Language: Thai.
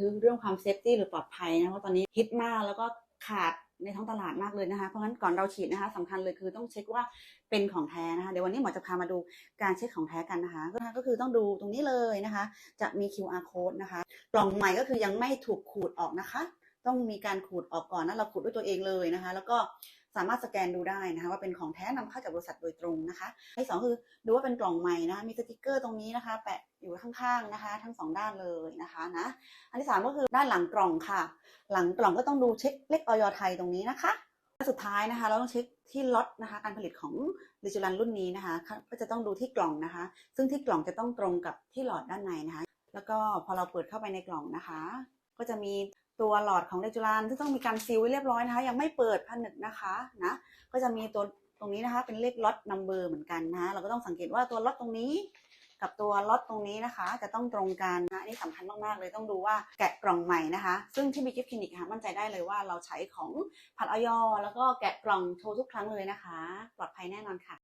คือเรื่องความเซฟตี้หรือปลอดภัยนะเพราะตอนนี้ฮิตมากแล้วก็ขาดในท้องตลาดมากเลยนะคะ เพราะงั้นก่อนเราฉีดนะคะสำคัญเลยคือต้องเช็คว่าเป็นของแท้นะคะเดี๋ยววันนี้หมอจะพามาดูการเช็คของแท้กันนะคะก็คือต้องดูตรงนี้เลยนะคะ จะมี QR code นะคะกล่องใหม่ก็คือยังไม่ถูกขูดออกนะคะ ต้องมีการขูดออกก่อนนะเราขูดด้วยตัวเองเลยนะคะ แล้วก็สามารถสแกนดูได้นะคะ ว่าเป็นของแท้นำเข้าจากบริษัทโดยตรงนะคะที่สองคือดูว่าเป็นกล่องใหม่นะะมีสติกเกอร์ตรงนี้นะคะ แปะ อยู่ข้างๆนะคะ ทั้งสองด้านเลยนะคะนะอันที่สามก็คือด้านหลังกล่องค่ะ หลังกล่องก็ต้องดูเช็คเลขออยไทยตรงนี้นะคะและสุดท้ายนะคะ เราต้องเช็คที่ล็อตนะคะ การผลิตของดิจิลันรุ่นนี้นะคะ ก็จะต้องดูที่กล่องนะคะ ซึ่งที่กล่องจะต้องตรงกับที่หลอดด้านในนะคะ แล้วก็พอเราเปิดเข้าไปในกล่องนะคะ ก็จะมีตัวหลอดของเดจูลานที่ต้องมีการซีลไว้เรียบร้อยนะคะ ยังไม่เปิดผนึกนะคะนะก็จะมีตัวตรงนี้นะคะ เป็นเลขล็อตนัมเบอร์เหมือนกันนะคะเราก็ต้องสังเกตว่าตัวล็อตตรงนี้ กับตัวล็อตตรงนี้นะคะ จะต้องตรงกันนะนี่สำคัญมากๆเลยต้องดูว่าแกะกล่องใหม่นะคะ ซึ่งที่มีกิฟต์คลินิกค่ะมั่นใจได้เลยว่าเราใช้ของผัดออยแล้วก็แกะกล่องโชว์ทุกครั้งเลยนะคะ ปลอดภัยแน่นอนค่ะ